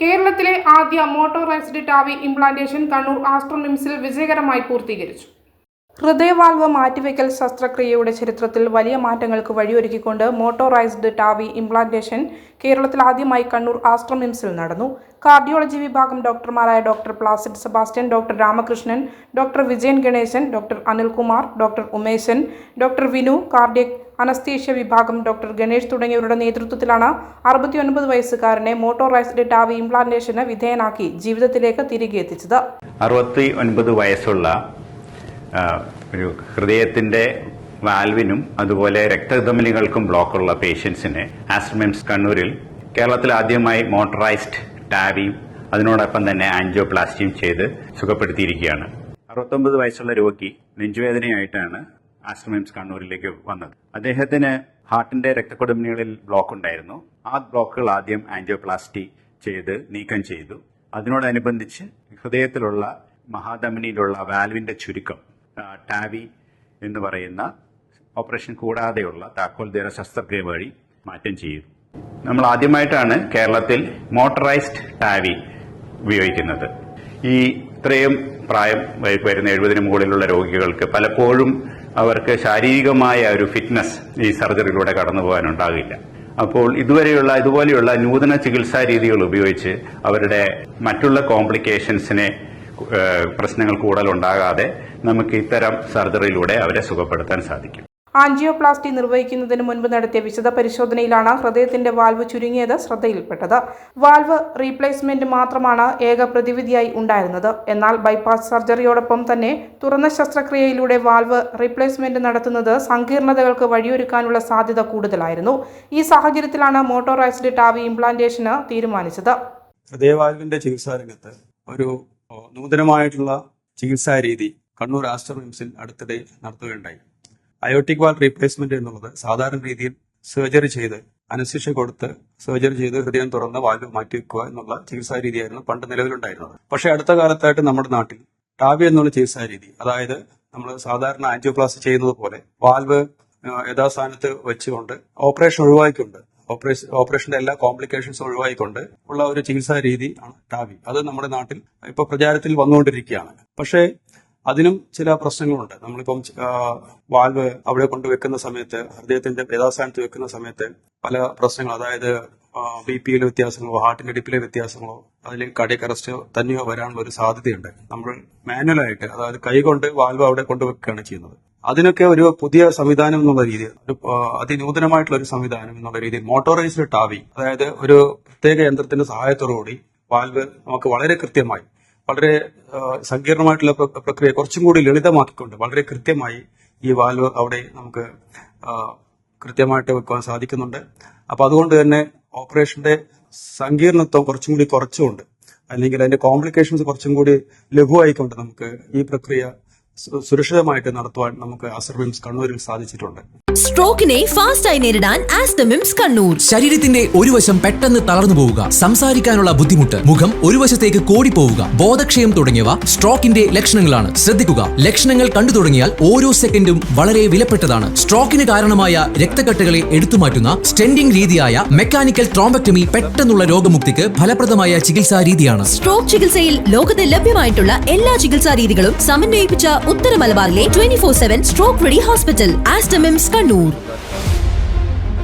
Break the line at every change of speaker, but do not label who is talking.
കേരളത്തിലെ ആദ്യ motorised TAVI implantation Kannur ആസ്ട്രോണിംസിൽ വിജയകരമായി പൂർത്തീകരിച്ചു. ഹൃദയവാൽവ് മാറ്റിവെക്കൽ ശസ്ത്രക്രിയയുടെ ചരിത്രത്തിൽ വലിയ മാറ്റങ്ങൾക്ക് വഴിയൊരുക്കിക്കൊണ്ട് മോട്ടോറൈസ്ഡ് ടാവി ഇംപ്ലാന്റേഷൻ കേരളത്തിൽ ആദ്യമായി കണ്ണൂർ ആസ്ട്രമിംസിൽ നടന്നു. കാർഡിയോളജി വിഭാഗം ഡോക്ടർമാരായ doctor Placid Sebastian doctor Ramakrishnan doctor Vijayan Ganeshan doctor Anilkumar doctor Umeshan doctor Vinu cardiac anaesthesia വിഭാഗം ഡോക്ടർ ഗണേഷ് തുടങ്ങിയവരുടെ നേതൃത്വത്തിലാണ് അറുപത്തിയൊൻപത് വയസ്സുകാരനെ മോട്ടോറൈസ്ഡ് ടാവി ഇംപ്ലാന്റേഷന് വിധേയനാക്കി ജീവിതത്തിലേക്ക് തിരികെ എത്തിച്ചത്.
അറുപത്തി വയസ്സുള്ള ഒരു ഹൃദയത്തിന്റെ വാൽവിനും അതുപോലെ രക്തധമനികൾക്കും ബ്ലോക്കുള്ള പേഷ്യൻസിനെ ആസ്ട്രമെംസ് കണ്ണൂരിൽ കേരളത്തിൽ ആദ്യമായി മോട്ടറൈസ്ഡ് ടാവിയും അതിനോടൊപ്പം തന്നെ ആൻജിയോപ്ലാസ്റ്റിയും ചെയ്ത് സുഖപ്പെടുത്തിയിരിക്കുകയാണ്. അറുപത്തൊമ്പത് വയസ്സുള്ള രോഗി നെഞ്ചുവേദനയായിട്ടാണ് ആസ്ട്രമിംസ് കണ്ണൂരിലേക്ക് വന്നത്. അദ്ദേഹത്തിന് ഹാർട്ടിന്റെ രക്തക്കൊടുമണികളിൽ ബ്ലോക്ക് ഉണ്ടായിരുന്നു. ആ ബ്ലോക്കുകൾ ആദ്യം ആൻജിയോപ്ലാസ്റ്റി ചെയ്ത് നീക്കം ചെയ്തു. അതിനോടനുബന്ധിച്ച് ഹൃദയത്തിലുള്ള മഹാധമനിയിലുള്ള വാൽവിന്റെ ചുരുക്കം ടാവി എന്ന് പറയുന്ന ഓപ്പറേഷൻ കൂടാതെയുള്ള താക്കോൽദേര ശസ്ത്രക്രിയ വഴി മാറ്റം ചെയ്യും. നമ്മൾ ആദ്യമായിട്ടാണ് കേരളത്തിൽ മോട്ടറൈസ്ഡ് ടാവി ഉപയോഗിക്കുന്നത്. ഈ ഇത്രയും പ്രായം വരുന്ന എഴുപതിന് മുകളിലുള്ള രോഗികൾക്ക് പലപ്പോഴും അവർക്ക് ശാരീരികമായ ഒരു ഫിറ്റ്നസ് ഈ സർജറിയിലൂടെ കടന്നു പോകാനുണ്ടാകില്ല. അപ്പോൾ ഇതുവരെയുള്ള ഇതുപോലെയുള്ള നൂതന ചികിത്സാ രീതികൾ ഉപയോഗിച്ച് അവരുടെ മറ്റുള്ള കോംപ്ലിക്കേഷൻസിനെ പ്രശ്നങ്ങൾ കൂടുതൽ ഉണ്ടാകാതെ നമുക്ക് ഇത്തരം സർജറിയിലൂടെ അവരെ സുഖപ്പെടുത്താൻ സാധിക്കും.
ആൻജിയോപ്ലാസ്റ്റി നിർവഹിക്കുന്നതിന് മുൻപ് നടത്തിയ വിശദ പരിശോധനയിലാണ് ഹൃദയത്തിന്റെ വാൽവ് ചുരുങ്ങിയത് ശ്രദ്ധയിൽപ്പെട്ടത്. വാൽവ് റീപ്ലേസ്മെന്റ് മാത്രമാണ് ഏക പ്രതിവിധിയായി ഉണ്ടായിരുന്നത്. എന്നാൽ ബൈപ്പാസ് സർജറിയോടൊപ്പം തന്നെ തുറന്ന ശസ്ത്രക്രിയയിലൂടെ വാൽവ് റീപ്ലേസ്മെന്റ് നടത്തുന്നത് സങ്കീർണതകൾക്ക് വഴിയൊരുക്കാനുള്ള സാധ്യത കൂടുതലായിരുന്നു. ഈ സാഹചര്യത്തിലാണ് മോട്ടോറൈസ്ഡ് ടാവി ഇംപ്ലാന്റേഷന് തീരുമാനിച്ചത്.
ഹൃദയവാൽവിന്റെ ചികിത്സാ രംഗത്ത് ഒരു നൂതനമായിട്ടുള്ള ചികിത്സാ രീതി കണ്ണൂർ ആസ്റ്റർ മിംസിൽ അടുത്തിടെ നടത്തുകയുണ്ടായി. അയോട്ടിക് വാൾ റീപ്ലേസ്മെന്റ് എന്നുള്ളത് സാധാരണ രീതിയിൽ സർജറി ചെയ്ത് അനസ്തിഷ്യ കൊടുത്ത് സർജറി ചെയ്ത് ഹൃദയം തുറന്ന് വാൽവ് മാറ്റിവെക്കുക എന്നുള്ള ചികിത്സാ രീതിയായിരുന്നു പണ്ട് നിലവിലുണ്ടായിരുന്നത്. പക്ഷേ അടുത്ത കാലത്തായിട്ട് നമ്മുടെ നാട്ടിൽ ടാവി എന്നുള്ള ചികിത്സാ രീതി അതായത് നമ്മൾ സാധാരണ ആൻജിയോപ്ലാസ്റ്റി ചെയ്യുന്നത് പോലെ വാൽവ് യഥാസ്ഥാനത്ത് വെച്ചുകൊണ്ട് ഓപ്പറേഷൻ ഒഴിവാക്കിക്കൊണ്ട് ഓപ്പറേഷൻ ഓപ്പറേഷന്റെ എല്ലാ കോംപ്ലിക്കേഷൻസ് ഒഴിവായിക്കൊണ്ട് ഉള്ള ഒരു ചികിത്സാ രീതി ആണ് ടാവി. അത് നമ്മുടെ നാട്ടിൽ ഇപ്പൊ പ്രചാരത്തിൽ വന്നുകൊണ്ടിരിക്കുകയാണ്. പക്ഷേ അതിനും ചില പ്രശ്നങ്ങളുണ്ട്. നമ്മളിപ്പം വാൽവ് അവിടെ കൊണ്ട് വെക്കുന്ന സമയത്ത് ഹൃദയത്തിന്റെ വേദാസ്ഥാനത്ത് വെക്കുന്ന സമയത്ത് പല പ്രശ്നങ്ങൾ അതായത് ബി പിയിലെ വ്യത്യാസങ്ങളോ ഹാർട്ടിന്റെ ഇടിപ്പിലെ വ്യത്യാസങ്ങളോ അതിൽ കടിയക് അറസ്റ്റ് തന്നെയോ വരാനുള്ള ഒരു സാധ്യതയുണ്ട്. നമ്മൾ മാനുവലായിട്ട് അതായത് കൈകൊണ്ട് വാൽവ് അവിടെ കൊണ്ടുവെക്കുകയാണ് ചെയ്യുന്നത്. അതിനൊക്കെ ഒരു പുതിയ സംവിധാനം എന്നുള്ള രീതിയിൽ ഒരു അതിനൂതനമായിട്ടുള്ള ഒരു സംവിധാനം എന്നുള്ള രീതിയിൽ മോട്ടോറൈസ്ഡ് ടാവി അതായത് ഒരു പ്രത്യേക യന്ത്രത്തിന്റെ സഹായത്തോടുകൂടി വാൽവ് നമുക്ക് വളരെ കൃത്യമായി വളരെ സങ്കീർണമായിട്ടുള്ള പ്രക്രിയ കുറച്ചും കൂടി ലളിതമാക്കിക്കൊണ്ട് വളരെ കൃത്യമായി ഈ വാൽവ് അവിടെ നമുക്ക് കൃത്യമായിട്ട് വെക്കുവാൻ സാധിക്കുന്നുണ്ട്. അപ്പൊ അതുകൊണ്ട് തന്നെ ഓപ്പറേഷന്റെ സങ്കീർണത്വം കുറച്ചും കൂടി കുറച്ചുകൊണ്ട് അല്ലെങ്കിൽ അതിന്റെ കോംപ്ലിക്കേഷൻസ് കുറച്ചും കൂടി ലഘുവായിക്കൊണ്ട് നമുക്ക് ഈ പ്രക്രിയ സുരക്ഷിതമായിട്ട് നടത്തുവാൻ നമുക്ക് അസർവിംസ് കണ്ണൂരിൽ സാധിച്ചിട്ടുണ്ട്.
സ്ട്രോക്കിനെ ഫാസ്റ്റായി നേരിടാൻ ആസ്റ്റമിംസ് കണ്ണൂർ.
ശരീരത്തിന്റെ ഒരു വശം പെട്ടെന്ന് തളർന്നു പോവുക സംസാരിക്കാനുള്ള ബുദ്ധിമുട്ട് മുഖം ഒരു വശത്തേക്ക് കോടിപ്പോവുക ബോധക്ഷയം തുടങ്ങിയവ സ്ട്രോക്കിന്റെ ലക്ഷണങ്ങളാണ്. ശ്രദ്ധിക്കുക ലക്ഷണങ്ങൾ കണ്ടു തുടങ്ങിയാൽ ഓരോ സെക്കൻഡും വളരെ വിലപ്പെട്ടതാണ്. സ്ട്രോക്കിന് കാരണമായ രക്തക്കെട്ടുകളെ എടുത്തുമാറ്റുന്ന സ്റ്റെൻഡിംഗ് രീതിയായ മെക്കാനിക്കൽ ട്രോംബക്ടമി പെട്ടെന്നുള്ള രോഗമുക്തിക്ക് ഫലപ്രദമായ ചികിത്സാ രീതിയാണ്.
സ്ട്രോക്ക് ചികിത്സയിൽ ലോകത്ത് ലഭ്യമായിട്ടുള്ള എല്ലാ ചികിത്സാ രീതികളും സമന്വയിപ്പിച്ച ഉത്തര മലബാറിലെ twenty four seven stroke ready hospital Aster MIMS Kannur